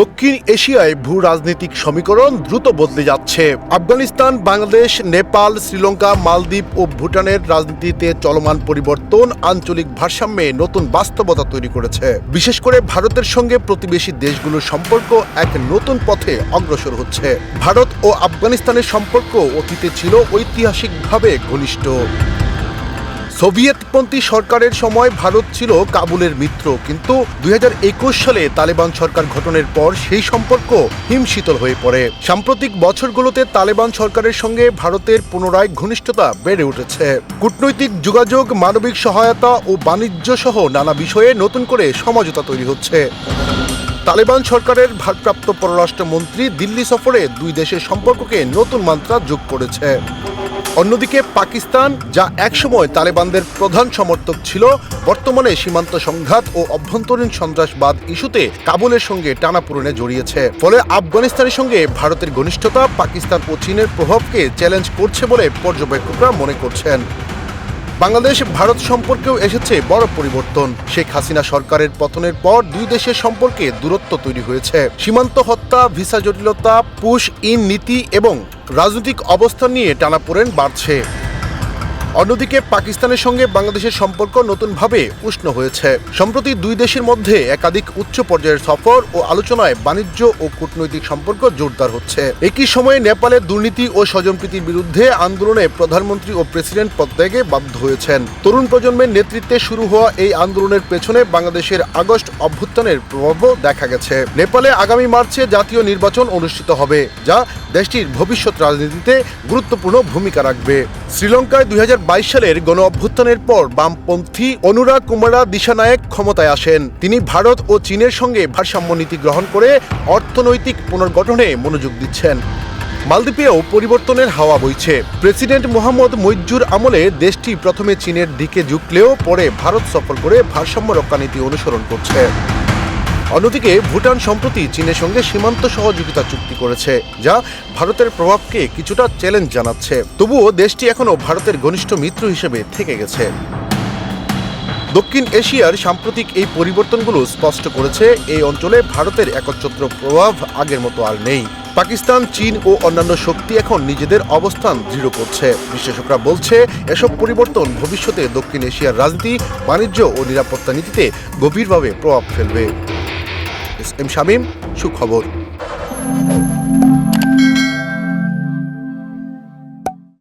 দক্ষিণ এশিয়ায় ভূ রাজনৈতিক সমীকরণ দ্রুত বদলে যাচ্ছে। আফগানিস্তান, বাংলাদেশ, নেপাল, শ্রীলঙ্কা, মালদ্বীপ ও ভুটানের রাজনীতিতে চলমান পরিবর্তন আঞ্চলিক ভারসাম্যে নতুন বাস্তবতা তৈরি করেছে। বিশেষ করে ভারতের সঙ্গে প্রতিবেশী দেশগুলোর সম্পর্ক এক নতুন পথে অগ্রসর হচ্ছে। ভারত ও আফগানিস্তানের সম্পর্ক অতীতে ছিল ঐতিহাসিকভাবে ঘনিষ্ঠ। সোভিয়েতপন্থী সরকারের সময় ভারত ছিল কাবুলের মিত্র, কিন্তু দুই হাজার একুশ সালে তালেবান সরকার গঠনের পর সেই সম্পর্ক হিমশীতল হয়ে পড়ে। সাম্প্রতিক বছরগুলোতে তালেবান সরকারের সঙ্গে ভারতের পুনরায় ঘনিষ্ঠতা বেড়ে উঠেছে। কূটনৈতিক যোগাযোগ, মানবিক সহায়তা ও বাণিজ্য সহ নানা বিষয়ে নতুন করে সমঝোতা তৈরি হচ্ছে। তালেবান সরকারের ভারপ্রাপ্ত পররাষ্ট্রমন্ত্রী দিল্লি সফরে দুই দেশের সম্পর্ককে নতুন মাত্রা যোগ করেছে। অন্যদিকে পাকিস্তান, যা একসময় তালেবানদের প্রধান সমর্থক ছিল, বর্তমানে সীমান্ত সংঘাত ও অভ্যন্তরীণ সন্ত্রাসবাদ ইস্যুতে কাবুলের সঙ্গে টানাপূরণে জড়িয়েছে। ফলে আফগানিস্তানের সঙ্গে ভারতের ঘনিষ্ঠতা, পাকিস্তান ও চীনের প্রভাবকে চ্যালেঞ্জ করছে বলে পর্যবেক্ষকরা মনে করছেন। বাংলাদেশ, ভারত সম্পর্কেও এসেছে বড় পরিবর্তন। শেখ হাসিনা সরকারের পতনের পর দুই দেশের সম্পর্কে দূরত্ব তৈরি হয়েছে। সীমান্ত হত্যা, ভিসা জটিলতা পুশ ইন নীতি এবং রাজনৈতিক অবস্থান নিয়ে টানাপোড়েন বাড়ছে। অন্যদিকে পাকিস্তানের সঙ্গে বাংলাদেশের সম্পর্ক নতুনভাবে উষ্ণ হয়েছে। সম্প্রতি দুই দেশের মধ্যে একাধিক উচ্চ পর্যায়ের সফর ও আলোচনায় বাণিজ্য ও কূটনৈতিক সম্পর্ক জোরদার হচ্ছে। একই সময়ে নেপালের দুর্নীতি ও স্বজনপ্রীতির বিরুদ্ধে আন্দোলনে প্রধানমন্ত্রী ও প্রেসিডেন্ট পদত্যাগে বাধ্য হয়েছেন। তরুণ প্রজন্মের নেতৃত্বে শুরু হওয়া এই আন্দোলনের পেছনে বাংলাদেশের আগস্ট অভ্যুত্থানের প্রভাবও দেখা গেছে। নেপালে আগামী মার্চে জাতীয় নির্বাচন অনুষ্ঠিত হবে, যা দেশটির ভবিষ্যৎ রাজনীতিতে গুরুত্বপূর্ণ ভূমিকা রাখবে। শ্রীলঙ্কায় দুই হাজার সালের গণ অভ্যুত্থানের পর বামপন্থী অনুরাগ কুমারা দিশানায়ক ক্ষমতায় আসেন। তিনি ভারত ও চীনের সঙ্গে ভারসাম্য নীতি গ্রহণ করে অর্থনৈতিক পুনর্গঠনে মনোযোগ দিচ্ছেন। মালদ্বীপেও পরিবর্তনের হাওয়া বইছে। প্রেসিডেন্ট মোহাম্মদ মইজুর আমলে দেশটি প্রথমে চীনের দিকে ঝুঁকলেও পরে ভারত সফর করে ভারসাম্য রক্ষা নীতি অনুসরণ করছে। অন্যদিকে ভুটান সম্প্রতি চীনের সঙ্গে সীমান্ত সহযোগিতা চুক্তি করেছে, যা ভারতের প্রভাবকে কিছুটা চ্যালেঞ্জ জানাচ্ছে। তবুও দেশটি এখনও ভারতের ঘনিষ্ঠ মিত্র হিসেবে থেকে গেছে। দক্ষিণ এশিয়ার সাম্প্রতিক এই পরিবর্তনগুলো স্পষ্ট করেছে, এই অঞ্চলে ভারতের একচ্ছত্র প্রভাব আগের মতো আর নেই। পাকিস্তান, চীন ও অন্যান্য শক্তি এখন নিজেদের অবস্থান দৃঢ় করছে। বিশ্লেষকরা বলছে, এসব পরিবর্তন ভবিষ্যতে দক্ষিণ এশিয়ার রাজনীতি, বাণিজ্য ও নিরাপত্তা নীতিতে গভীরভাবে প্রভাব ফেলবে। এম শামীম সুখবর।